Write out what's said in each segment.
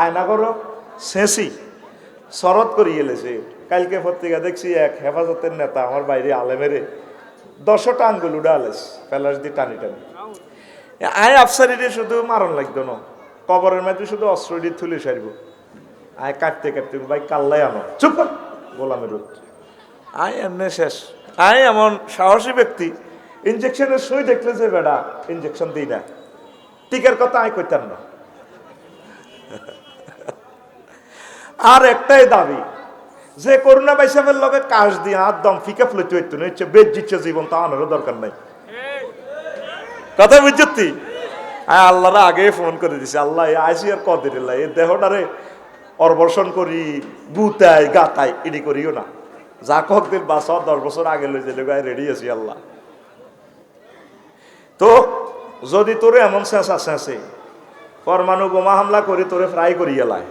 আয়না করো শেষি শরৎ করি এলেছে। কালকে পত্রিকা দেখছি, এক হেফাজতের নেতা আমার বাইরে আলেমেরে দশটা আঙ্গুল উড়ালেস পেলাস দিয়ে টানি টানি। আয় আফসারিরে শুধু মারণ লাগতো না, কবরের মধ্যে শুধু অস্ত্র দিয়ে তুলে সারিব। আয় কাটতে কাটতে ভাই কাল্লাই আনো, চুপ গোলামের রোদ। আয়, এমনি শেষ। আয়, এমন সাহসী ব্যক্তি ইঞ্জেকশনের সই দেখলে যে বেড়া ইঞ্জেকশন দিই না। টিকের কথা আয় করতাম না। আর একটাই দাবি, যে করোনা বাইসাবের লগে কাশ দিয়ে আর দম ফিকে ফ্লইতে হইতো না, হচ্ছে জীবন, তা আনারও দরকার নাই। কথা বুঝছি হ্যাঁ আল্লাহরা আগে ফোন করে দিছে, আল্লাহ আইসি আর কদিন এই দেহটারে অর্বর্ষণ করি গুতাই গাতাই, এডি করিও না। যা কক দিন বাসা দশ বছর আগে লই যে গায়ে রেডি আছি আল্লাহ। তো যদি তোরে এমন আছে আছে পরমাণু বোমা হামলা করে তোরে ফ্রাই করি এলায়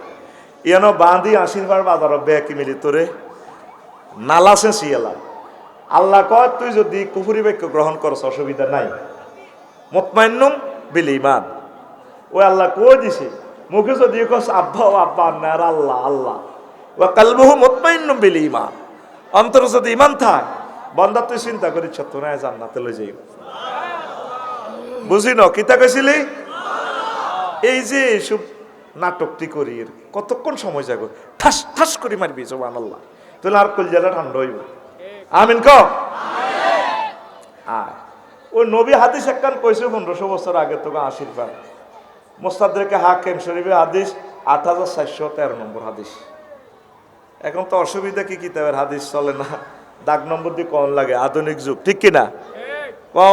ইয়ান বাঁধি আশীর্বাদ বাজার বেকি মিলি তোরে। নালা শেষি এলায় আল্লাহ কয়, তুই যদি কুফুরি বাক্য গ্রহণ করস, অসুবিধা নাই। মতমাইন্নুম বিল ইমান ওই আল্লাহ কই দিছে? মুখে যদি কস, আব্বা ও আব্বা নার আল্লাহ আল্লাহ। ও কালবহু মতমাইন্নুম বিল ইমান অন্তর যদি ইমান থাক, বন্দা তুই চিন্তা করিস তোরা জান্নাতে লই যাই বুঝি ন কিতা কইছিলি? এই যে নাটকটি করি কতক্ষণ সময় যাগো ঠাস ঠাস করে মারবি জবান আল্লাহ তাহলে আর কলজাটা ঠান্ডা হইব। আমিন ক আয়। ওই নবী হাদিস একখান কইছে পনেরোশো বছর আগে তোকে আশীর্বাদ। মোস্তাদকে হাকেম শরীফে হাদিস, আট হাজার চারশো তেরো নম্বর হাদিস। এখন তো অসুবিধা কি কিতাবের হাদিস চলে না। দাগ নম্বর দিয়ে কম লাগে? আধুনিক যুগ, ঠিক কিনা?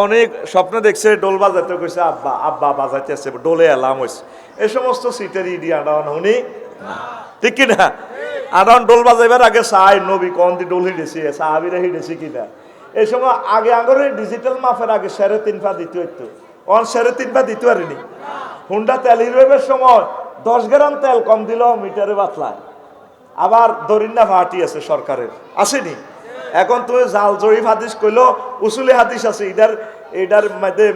অনেক স্বপ্ন দেখছে ডোল বাজাতে কইছে, আব্বা আব্বা বাজাইতে আছে ডোলে এলাম হয়েছে এই সমস্ত সিটের ইডি আডান উনি ঠিক কিনা? আডান ডোল বাজাইবার আগে চাই নবী কন দি ডোল হিডেছি, সাহাবিরা হিডেছি কিনা? এই সময় আগে আগরে ডিজিটাল মাফের আগে সাড়ে তিন পা দিতে হইতো। অন সাড়ে তিন পা দিতে পারিনি। হুন্ডা তেল হিরোবের সময় দশ গ্রাম তেল কম দিল মিটারে বাতলায়। আবার দরিন্না ভাটি আছে সরকারের। আসেনি? এখন তুমি জাল জরিফ হাদিস কইলো, উসুলি হাদিস আছে এটার এটার মধ্যে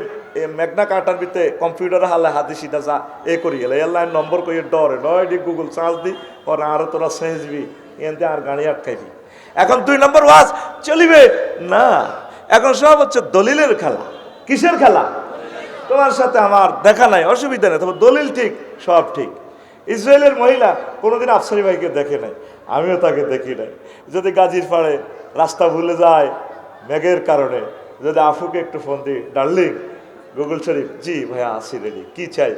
মেঘনা কাটার ভিতরে কম্পিউটার হালে হাদিস এটা যা, এ করি গেলে এয়ারলাইন নম্বর কই ডরে, নয় ডি গুগল চার্জ দি, ওর আর তোরা সেজবি এনতে আর গাড়ি আটকাইবি। এখন দুই নম্বর ওয়াজ, চলিবে? না। এখন সব হচ্ছে দলিলের খেলা। কিসের খেলা? তোমার সাথে আমার দেখা নাই, অসুবিধা নেই, তবে দলিল ঠিক, সব ঠিক। ইসরায়েলের মহিলা কোনোদিন আফসারি ভাইকে দেখে নাই, আমিও তাকে দেখি নাই। যদি গাজির পাড়ে রাস্তা ভুলে যায় মেঘের কারণে। যদি আফুকে একটু ফোন দিই ডার্লিং গুগল শরীফ জি ভাইয়া আসি রেডি কি চাই?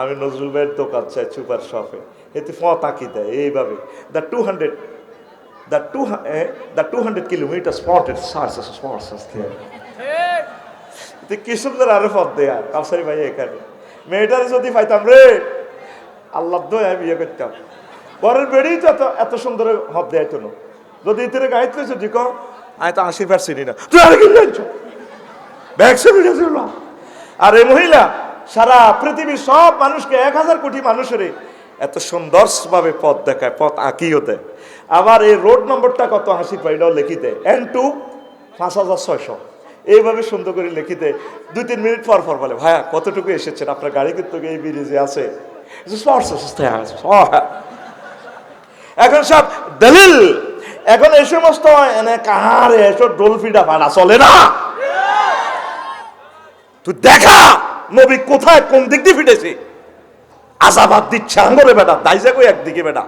আমি নজরুল ভাইয়ের দোকান চাই, সুপার শপে। এতে ফ তাকি দেয়, এইভাবে। The two hundred the two the two hundred kilometre spotted search spots তুই কি সুন্দর আরও পথ দেয়া কাউসারি ভাই এখানে। মেয়েটার যদি পাইতাম রে আল্লাহ আমি বিয়ে করতাম। পরের বেড়েই তো এত এত সুন্দর হব দেয় তো। যদি ইতিরে গাইতে যদি কো আমি তো আশি পার চিনি না। তুই আর কি জানছো ভ্যাকসিন উঠেছিল আর এই মহিলা, সারা পৃথিবীর সব মানুষকে এক হাজার কোটি মানুষের এত সুন্দরভাবে পথ দেখায়, পথ আঁকিও দেয়। আবার এই রোড নম্বরটা কত হাসি পাইলেও লিখি দেয় এন টু পাঁচ হাজার ছয়শো। এইভাবে সুন্দর করে লিখি দেয় দুই তিন মিনিট পর পর বলে, ভাইয়া, কতটুকু এসেছেন? আপনার গাড়ি কিন্তু এই ব্রিজে আছে। এখন সব দলিল। এখন এই সমস্ত এনে কাহারে এসব ডলফিটা ফাটা চলে না? তুই দেখা, নবী কোথায় কোন দিক দিয়ে ফিটেছে? আজাবাদ দিচ্ছে আঙ্গরে বেটা, দাইজা কই একদিকে বেটা?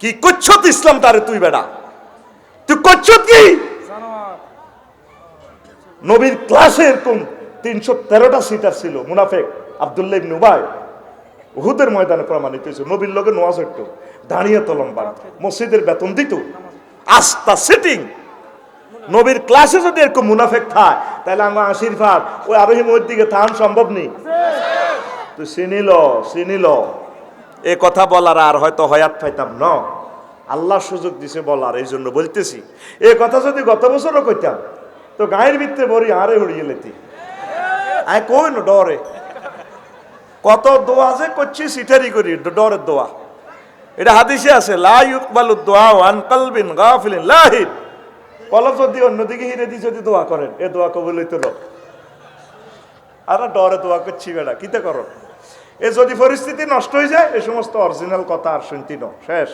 কি করছ ইসলাম তারে তুই বেটা? তুই করছ কি? নবীর ক্লাসে এরকম তিনশো তেরোটা সিটার ছিল, মুনাফেক, আবদুল্লাহ ইবনে উহুদের ময়দানে প্রমাণিত হয়েছে, নবীর লোকে নোয়াজ হইতো দাঁড়িয়ে তো লম্বা মসজিদের বেতন দিত। আস্তা সিটিং নবীর ক্লাসে যদি এরকম মুনাফেক থায় তাহলে আমার আশীর্বাদ। ওই আরোহী মহির দিকে থান সম্ভব নেই তুই চিনিল চিনিল এ কথা বলার আর হয়তো হয়াত পাইতাম ন। আল্লাহ সুযোগ দিছে বলার, এই জন্য বলতেছি। এ কথা যদি গত বছরও কইতাম, তো গায়ের ভিত্তে বড়ি আরে উড়িয়ে লেতি। আয় কই না ডরে। কত দোয়া যে করছি সিটারি করি ডরের দোয়া। এটা হাদিসে আছে, লা ইউকবালু দোয়া ওয়ান কালবিন গাফিলিন লাহিদ। কলব যদি অন্যদিকে হিরে দিয়ে যদি দোয়া করেন, এ দোয়া কবুল হইতো না আর ডরে দোয়া করছি বেড়া কিতে করো? এ যদি পরিস্থিতি নষ্ট হয়ে যায় এই সমস্ত অরিজিনাল কথা আর শুনতি ন, শেষ।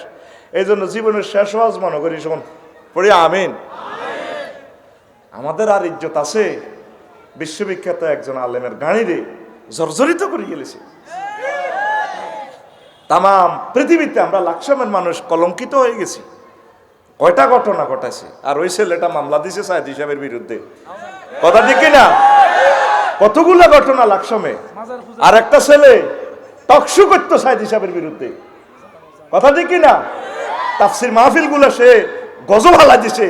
এই জন্য জীবনের শেষ হওয়াজ মনে করি, শোন, পড়ি আমিন। আমাদের আর ইজ্জত আছে। বিশ্ববিখ্যাত একজন আলেমের গাড়িরে জর্জরিত করে গেলেছে। তাম পৃথিবীতে আমরা লাকসামের মানুষ কলঙ্কিত হয়ে গেছি। কয়টা ঘটনা ঘটাইছে? আর ওই ছেলেটা মামলা দিছে সাহেদ হিসাবের বিরুদ্ধে। কথা ঠিক না কতগুলো ঘটনা লাকসমে আর একটা ছেলে টকশু করতো সাহেদ হিসাবের বিরুদ্ধে। কথা ঠিক না তাফসির মাহফিলগুলা সে গজব হালা দিছে।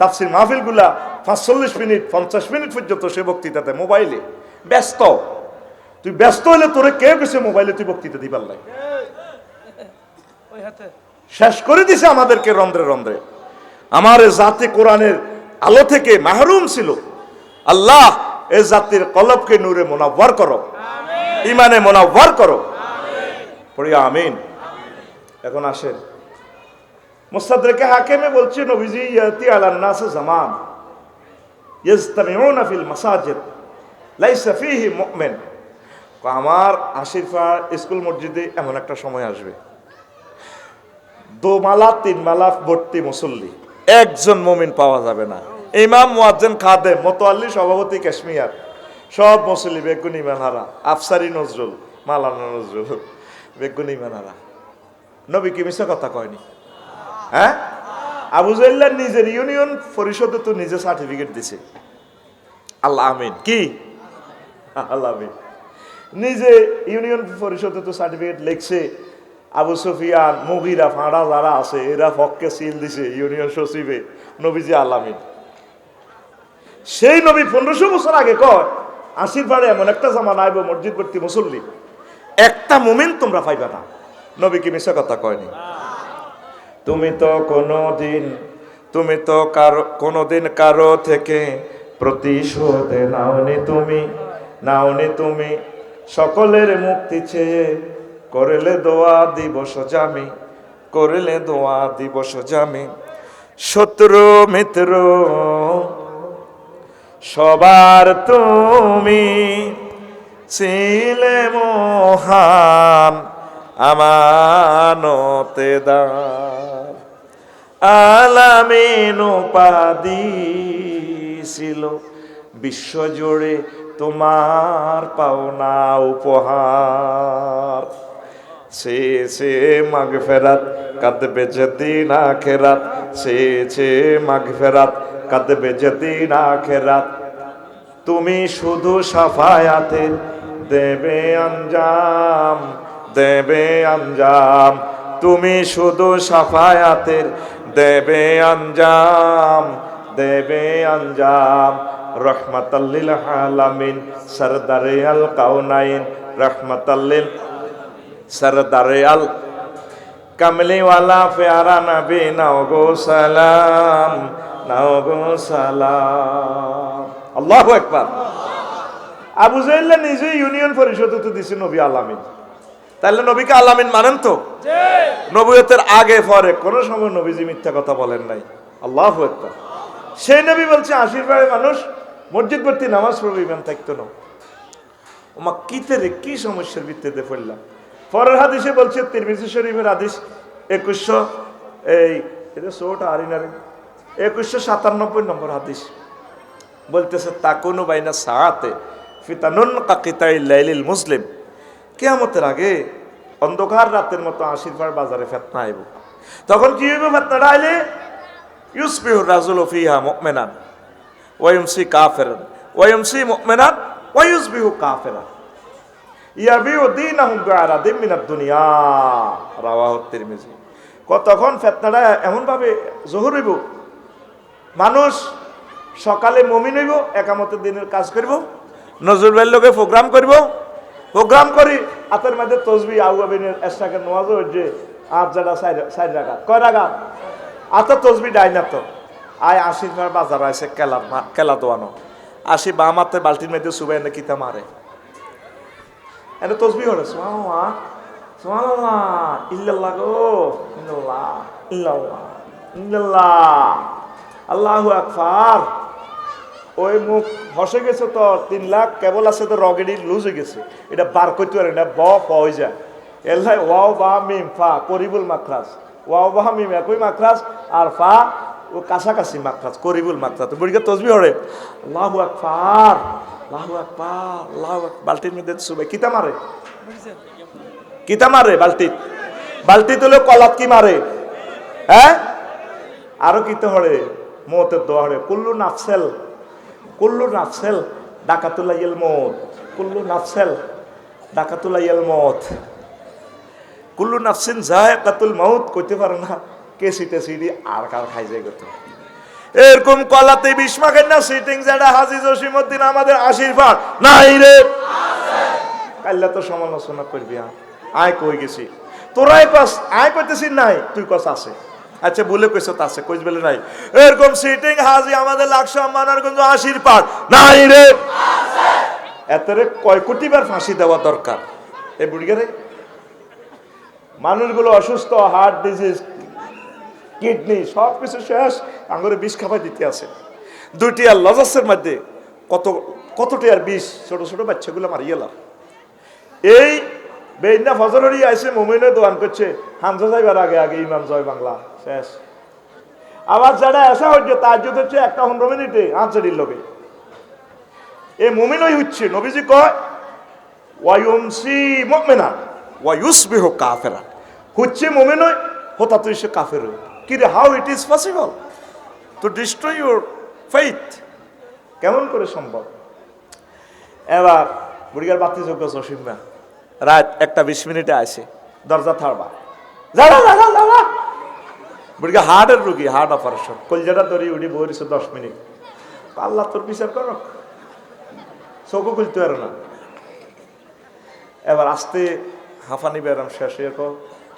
তাফসির মাহফিলগুলা পাঁচচল্লিশ মিনিট, পঞ্চাশ মিনিট পর্যন্ত সে বক্তৃতাতে মোবাইলে ব্যস্ত। তুই ব্যস্ত হলে তোরে কে গেছে মোবাইলে তুই বক্তৃতা দিবার লাগে? শেষ করে দিছে আমাদেরকে রন্ধ্রে রন্ধ্রে। আমার জাতি কোরআনের আলো থেকে মাহরুম ছিল। আল্লাহ এ জাতির কলবকে নূরে মোনাব্বার করো। ইমানে মোনাব্বার করো। পড়ি আমিন। এখন আসেন। মুস্তাদরেকে হাকিমে বলছে নবীজি ইয়াতি আলান নাস জামান। ইয়াজতামিউনা ফিল মাসাজিদ। লাইসা ফিহি মুমিন। আমার আশিরফা স্কুল মসজিদে এমন একটা সময় আসবে। দোমালা তিন মালা ভর্তি মুসল্লি। একজন মমিন পাওয়া যাবে না। ইমাম, মুয়াজ্জেন খাদে মোতোয়াল্লি, সভাপতি, কাশ্মীর। সব মুসল্লি বেগুন ইমান হারা আফসারি নজরুল মালানা নজরুল, বেগুন ইমান হারা নবী কি মিশা কথা কয়নি? হ্যাঁ? আবু জাইল্লার নিজের ইউনিয়ন পরিষদে তো নিজে সার্টিফিকেট দিছে। আল্লাহ আমিন। কি? আল্লাহ আমিন। নিজে ইউনিয়ন পরিষদে তো সার্টিফিকেট লিখছে, আবু সফিয়ান, মুগিরা, ফাঁড়া যারা আছে, এরা ফককে সিল দিছে ইউনিয়ন সচিবে, নবীজি আলামিন। সেই নবী পনেরোশো বছর আগে কয়, আশির পাড়ে এমন একটা জামান আইব মসজিদ ভর্তি মুসল্লি, একটা মোমেন্ট তোমরা পাইবা না। নবী কি মিশা কথা কয়নি। তুমি তো কোনো দিন তুমি তো কারও, কোনোদিন কারও থেকে প্রতিশোধ নাওনি তুমি নাওনি তুমি সকলের মুক্তি চেয়ে করলে দোয়া দিবস জামি, করলে দোয়া দিবস জামি। শত্রু, মিত্র, সবার তুমি ছিলে মহান, আমানতে দান। আলামিন উপাধি ছিল বিশ্বজুড়ে তোমার পাওনা উপহার। সে সে মাগ ফেরাত কাঁদবে যেদিন আখেরাত সে সে মাগ ফেরাত কাঁদবে যেদিন আখেরাত তুমি শুধু সাফায়াতে দেবে আঞ্জাম দেবে আঞ্জাম। তুমি শুধু সাফায়াতের দেবে আঞ্জাম দেবে আঞ্জাম। রহমাতাল্লিল আলামিন সরদারে আল কাউনাইন রহমাতাল্লিল সরদারে আল কমলিওয়ালা প্যারা নবী নাও গো সালাম নাও গো সালাম। আল্লাহু আকবার। আবু জাইল্লা নিজে ইউনিয়ন পরিষদে তো দিছে নবী আলামিন। তাহলে নবীকে আলামিন মানেন তো? নবীয়তের আগে পরে কোনো সময় নবীজি মিথ্যা কথা বলেন নাই। আল্লাহ আকবার। সেই নবী বলছে আশীর্বাদ মানুষ মসজিদ ভর্তি নামাজ পড়বে, ইমান থাকতো না। ওমা কিতে রে, কি সমস্যার ভিত্তিতে পড়লাম? পরের হাদিসে বলছে, তিরমিজি শরীফের হাদিস একুশশো, এই, এটা শোটা আরিনারে একুশশো সাতানব্বই নম্বর হাদিস। বলতেছে, তাকুনু বাইনা সাহাতে ফিতানুন কাকিতাই লাইলিল মুসলিম। কেয়ামতের আগে অন্ধকার রাতের মতো আশীর্বাদ বাজারে ফেতনা আইব। তখন কি হইব ফেতনাটা আইলে? ইউসবিহুর রাজুল ফিহা মুমিনান। ওয়ায়ুমসি কাফিরান ওয়ায়ুমসি মুমিনান ওয়ায়ুসবিহু কাফিরান ইয়াবিউ দীনাহুম বিআরাদিম মিনাদ দুনিয়া রাওয়াহু তিরমিজি তখন ফেতনাটা এমন ভাবে জহুর হইব? মানুষ সকালে মমিন হইব, একামতের দিনের কাজ করব, নজরুল ভাইয়ের লোকে প্রোগ্রাম করব, প্রোগ্রাম করি হাতের মধ্যে তসবি আউয়াবিনের এসটাকে নোয়াজ হচ্ছে আট জায়গা সাইড রাখা কয় রাখা আত তসবি ডাই না তো আয় আশির বাজার আছে কেলা কেলা দোয়ানো। আসি বা মাতে বালতির মধ্যে সুবাই এনে কিতা মারে। এনে তসবি হরে সোয়া সোয়াল্লাহ ইল্লাল্লাহ গো, ইল্লাল্লাহ ইল্লাল্লাহ ইল্লাল্লাহ, আল্লাহু আকবার। ওই মুখ হসে গেছে তো, তিন লাখ কেবল আছে তো, রগেডি লুজ হয়ে গেছে। এটা বার করতে পারে না, ব, প হয়ে যায়। এলাই ওয়াও, বা, মিম, ফা করিবুল মাখরাজ। ওয়াও, বা, মিম, একই মাখরাজ, আর ফা ও কাছাকাছি মাখরাজ করিবুল মাখরাজ বুড়িকে তসবি হরে। আল্লাহু আকবার আল্লাহু আকবার আল্লাহু আকবার। বালতির মধ্যে সুবে কিতা মারে? কিতা মারে বালতি বালতি তুলে কলাত কি মারে? হ্যাঁ? আরও কিতে হরে? মতের দোয়া হরে। কুল্লু নাফসেল কুল্লু নাফসেল ডাকাতুলাইয়েল মত। কুল্লু নাফসেল ডাকাতুলাইয়েল মত। কুল্লু নাফসিন যায় কাতুল মাউত, কইতে পারে না। কে সিটে সিডি আর কার খাই যায় গত এরকম কলাতে বিস্মা কেন না সিটিং যেটা হাজি জসিমুদ্দিন আমাদের আশীর্বাদ নাই রে। কাল্লা তো সমালোচনা করবি আয় কই গেছি? তোরাই কস, আয় কইতেছি নাই, তুই কস আছে। আচ্ছা বলে কইছ তা আছে, কইস বলে নাই। এরকম সিটিং হাজি আমাদের লাকশো মানারগঞ্জ আশীর্বাদ নাই রে। এতরে কয় কোটিবার ফাঁসি দেওয়া দরকার? এই বুড়িকে রে মানুষগুলো অসুস্থ হার্ট ডিজিজ কিডনি, সব কিছু শেষ আঙুরে বিষ খাবার দিতে আছে। দুইটি আর লজাসের মধ্যে কত, কতটি আর বিষ, ছোট ছোট বাচ্চাগুলো মারিয়ে লাভ এই বেইনা ফজরেরই আইসে মোমিনে দোয়ান করছে, হামজা যাইবার আগে আগে ইমাম জয় বাংলা, শেষ। আবার যারা আসা হচ্ছে তার যদি হচ্ছে একটা পনেরো মিনিটে আনসারির লোকে এ মোমিনই হচ্ছে, নবীজি কয়, ওয়ায়ুমসি মুমিনা ওয়ায়ুসবিহ কাফেরা হচ্ছে মোমিনই হতা তুই সে কাফের কি রে how it is possible to destroy your faith কেমন করে সম্ভব? এবার বুড়িগার বাতি যোগ্য জসিমা রাত একটা বিশ মিনিটে আসে। দরজা যারা বুড়িগা হার্টের রুগী হার্ট অপারেশন কলজাটা ধরি উঠি বইছে দশ মিনিট। আল্লাহ তোর বিচার করো চোখও খুলতে পারো না। এবার আসতে হাফানি বেরাম শেষ হয়ে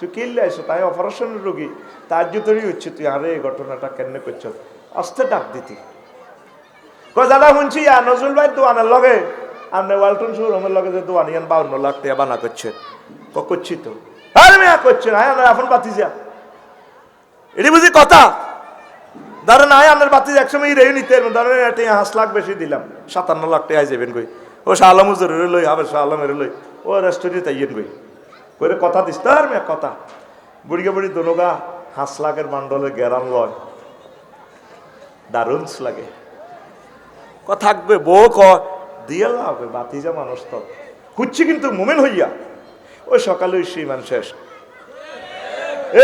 তুই কিনলে আইসো তাই অপারেশনের রোগী? তার জুতোরই হচ্ছে তুই আরে ঘটনাটা কেন করছ? আসতে ডাক দিতি। দাদা, শুনছি ইয়া নজরুল ভাই দোয়ানের লগে। আপনি ওয়ালটন শোরুমের লগে যে দোয়ান ইয়ান বাউন্ন লাখ টাকা বানা করছে। ক করছি তো। আরে, মেয়া, করছে না। হ্যাঁ এখন বাতি যা এটি বুঝি কথা? ধরেন, আয় আপনার বাতি একসময় রেউ নিতে ধরেন এটা হাঁস লাখ বেশি দিলাম। সাতান্ন লাখ টাকা যাবেন কই? ও শাহ আলম হুজুর লই হবে শাহ আলমের লই। ও রেস্টুরেন্টে তাইয়েন কই? কইরে, কথা দিস তার মেয়ে, কথা। বুড়িকে বুড়ি দোনোগা হাঁস লাখের মান্ডলে গেরান লয়। দারুণ লাগে। ক থাকবে বউ ক দিয়ে লাভে বাতিজা মানুষ তো। খুঁজছি কিন্তু মোমেন হইয়া। ওই সকালে ওই সেই মান শেষ।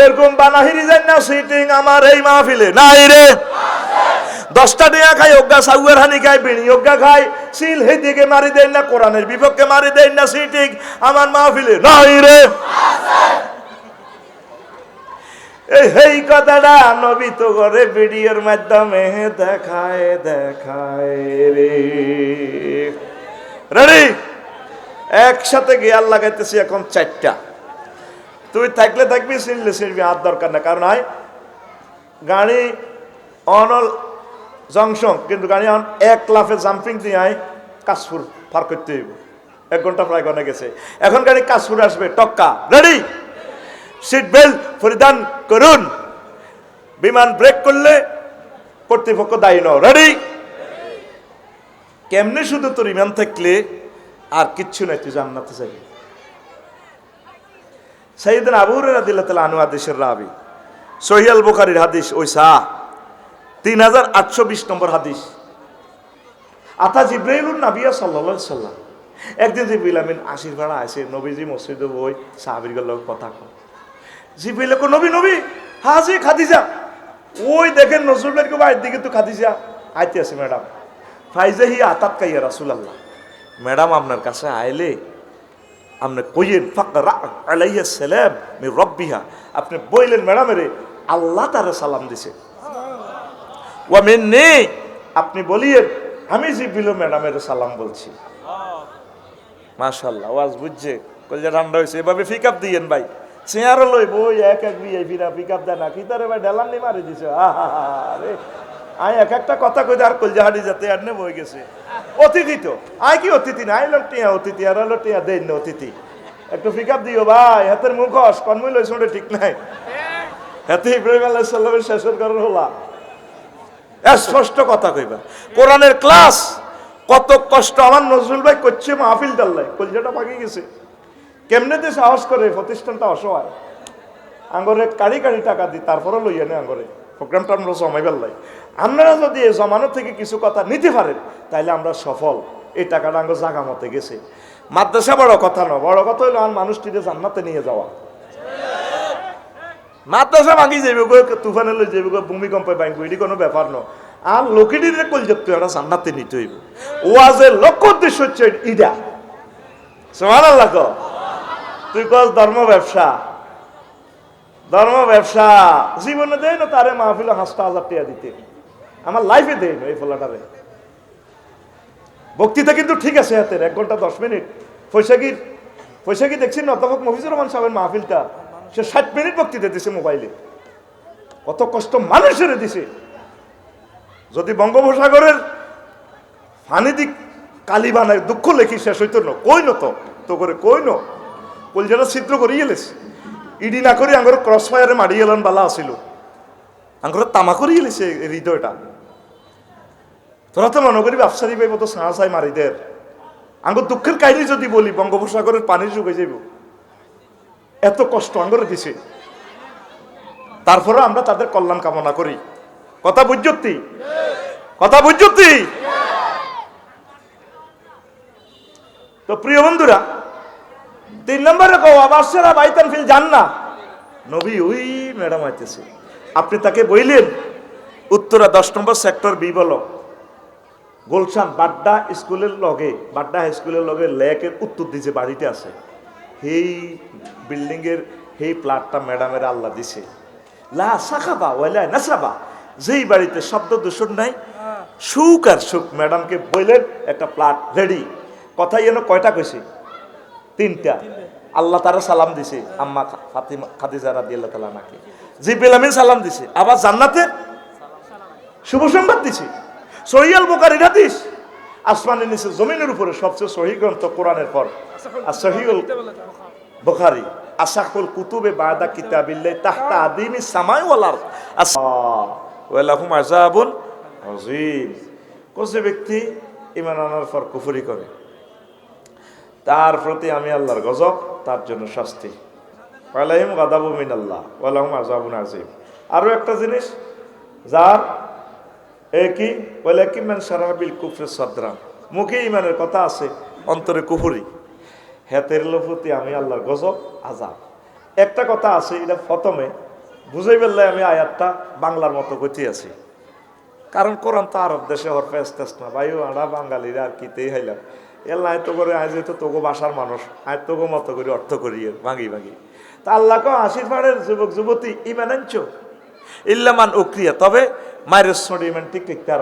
এরকম বানাহিরি যাই না সিটিং আমার এই মাহফিলে নাই রে। দশটা টিয়া খাই অজ্ঞা সাউয়ের হানি খাই, বিড়ি খাই। সিল হে দিকে মারি দেন না, কোরআনের বিপক্ষে মারি দেন না সিটিং আমার মাহফিলে নাই রে। এই কথাটা নবী তো করে ভিডিওর মাধ্যমে দেখায় দেখায় রে। রেডি একসাথে গিয়ার লাগাইতেছি এখন চারটা। তুই থাকলে থাকবি চিনলে চিনবি আর দরকার না কারণ আয়, গাড়ি, অনল জংশন, কিন্তু গাড়ি এক লাফে জাম্পিং দিয়ে আয়, কাশফুর পার করতে হইব। এক ঘণ্টা প্রায় গনে গেছে। এখন গাড়ি কাশফুর আসবে, টক্কা রেডি সিট বেল্ট পরিধান করুন। বিমান ব্রেক করলে কর্তৃপক্ষ দায়ী নও রেডি কেমনে শুধু তোর ইমান থাকলে আর কিচ্ছু নাই, তুই জান্নাতে যাবি। সাইদিন আবু রাদিল্লাহ তালা আনু হাদিসের রাবি। সহিয়াল বুখারির হাদিস, ওই সাহ। তিন হাজার আটশো বিশ নম্বর হাদিস। আতা জিব্রাইলুন নাবিয়া সাল্লা সাল্লাম। একদিন জিব্রাইল আমিন আশির ভাড়া আসে, নবীজি মসজিদে বই সাহাবির লোক কথা কয়। জিব্রাইল কো নবী নবী, হাজি খাদিজা। ওই দেখেন নজরুলের বাইরের দিকে তো খাদিজা। আইতে আছে, ম্যাডাম ফাইজে হি আতাত কাইয়া রাসুল আল্লাহ ম্যাডাম, আপনার কাছে আইলে আপনি কইয়েন, ফাকরা আলাইয়া সালাম মি রব্বিহা। আপনি বইলেন ম্যাডামেরে আল্লাহ তারে সালাম দিছে। আপনি বলিয়েন, আমি জিবিল ম্যাডামের সালাম বলছি। মাশাল্লাহ ওয়াজ বুঝছে কলজা ঠান্ডা হয়েছে এভাবে পিক আপ দিয়েন ভাই। চেয়ারও বই এক এক বিরা পিক আপ দেয় না, কি তারে ভাই ডেলান নি মারি দিছে আরে। আই এক একটা কথা কই আর কলজা হাড়ি যাতে আর নে বই গেছে। অতিথি তো, আয় কি অতিথি না, আইলাম টিয়া অতিথি, আর হলো টিয়া দেন না অতিথি। একটু পিক আপ দিও ভাই, হাতের মুখস কনমই লইছ ঠিক নাই। হাতে ইব্রাহিম আল্লাহ সাল্লামের শেষের করার হলা। স্পষ্ট কথা কইবা। কোরআনের ক্লাস, কত কষ্ট। আমার নজরুল ভাই করছে মাহফিল ডাল্লাই কলজাটা পাকি গেছে। কেমনেতে সাহস করে প্রতিষ্ঠানটা অসহায়। আঙ্গরে কাড়ি কাড়ি টাকা দিই তারপরে লইয়া নে আঙ্গরে। প্রোগ্রামটা আমরা জমাই পেলাই আপনারা যদি এই জমানো থেকে কিছু কথা নিতে পারেন, তাইলে আমরা সফল। এই টাকাটা আঙ্গ জাগা মতে গেছে। মাদ্রাসা বড় কথা নয়, বড় কথা হইল আমার মানুষটিকে জান্নাতে নিয়ে যাওয়া। মাদ্রাসা ভাঙি যাইবে গো তুফানে লই যাইবে গো, ভূমিকম্পে ভাঙবে এটি কোনো ব্যাপার ন আর লোকেটিরে কল যেত এটা জান্নাতে নিতে হইব ওয়াজের লক্ষ্য উদ্দেশ্য হচ্ছে ইডা সমান আল্লাহ তুই কস ধর্ম ব্যবসা। ধর্ম ব্যবসা। জীবনে দেয় না তারে মাহফিলে হাঁসটা হাজার টাকা দিতে। আমার লাইফে দেয় না এই ফলাটারে বক্তৃতা কিন্তু ঠিক আছে হাতের এক ঘণ্টা দশ মিনিট। পয়সাগির পয়সাগি দেখছি নতফক মফিজুর রহমান সাহেবের মাহফিলটা। সে ষাট মিনিট বক্তৃতা দিছে মোবাইলে। কত কষ্ট মানুষের দিছে। যদি বঙ্গোপসাগরের ফানি দিক কালি বানায়, দুঃখ লেখি শেষ হইতো না। কই ন তো? তো করে কই ন? কলজাটা ছিদ্র করি গেলেস ইডি না করি আঙ্গর ক্রস ফায়ারে মারি গেলেন বালা আসিল আঙ্গর তামা করি গেলেছে হৃদয়টা। তোরা তো মনে করি ব্যবসায়ী পাইব তো সাঁ সাই মারি দের আঙ্গুর দুঃখের কাহিনী যদি বলি, বঙ্গোপসাগরের পানি শুকে যাইব। এত কষ্ট আঙ্গরে দিছে তারপরে আমরা তাদের কল্যাণ কামনা করি। কথা বুঝতি কথা বুঝতি তো? প্রিয় বন্ধুরা, তিন নম্বরে কো আবাসেরা বাইতান ফিল যান না নবী ওই ম্যাডাম আইতেছে। আপনি তাকে বইলেন, উত্তরা দশ নম্বর সেক্টর বি বলো। গোলশান বাড্ডা স্কুলের লগে, বাড্ডা হাই স্কুলের লগে লেকের উত্তর দিছে, বাড়িতে আছে। সেই বিল্ডিংয়ের সেই প্লাটটা ম্যাডামের আল্লাহ দিছে। লা সাখাবা ওয়ালা নাসাবা যেই বাড়িতে শব্দ দূষণ নাই, সুখ আর সুখ, ম্যাডামকে বললেন, একটা প্লাট রেডি কথাই যেন কয়টা কইছে? তিনটা। আল্লাহ তারা সালাম দিছে, আম্মা ফাতিমা, খাদিজা রাদিয়াল্লাহু তাআলা নাকি জিব্রাইল আমিন সালাম দিছে, আবার জান্নাতের শুভ সংবাদ দিছে। সহিয়াল বোকারির হাদিস। আসমানের নিচে, জমিনের উপরে সবচেয়ে সহি গ্রন্থ কোরআনের পর। সহিউল বুখারী আসাকুল কুতুবে বাদা কিতাবিল্লাহ তাহতা আদিমি সামাই ওয়াল আরদ। আস ওয়ালাহুম আযাবুন আযীম। কোসে ব্যক্তি ঈমান আনার পর কুফরি করে, তার প্রতি আমি আল্লাহর গজব, তার জন্য শাস্তি। ওয়ালাহিম গাদাবু মিনাল্লাহ ওয়ালাহুম আযাবুন আযীম। আরও একটা জিনিস, যার একই বলে, কি মান সারাবিল কুফরে সদরা? মুখে ইমানের কথা আছে, অন্তরে কুফুরি। হেতের লোফতি আমি আল্লাহর গজব আজাব একটা কথা আছে, এটা প্রথমে বুঝাই ফেললে আমি আয়াতটা বাংলার মতো গতি আছি। কারণ কোরআন তো আরব দেশে হর ফেস্তেস না। ভাই আড়া বাঙালিরা আর কিতেই হাইলাম। এর নাই তো করে আজ তো তোগো বাসার মানুষ, আয় তোগো মতো করে অর্থ করি ভাঙি ভাঙি। তা আল্লাহ কো আশীর্বাদের যুবক, যুবতী ইমান আনছো? ইল্লামান উক্রিয়া। তবে মায়ের সরি ইমান ঠিক ঠিক তার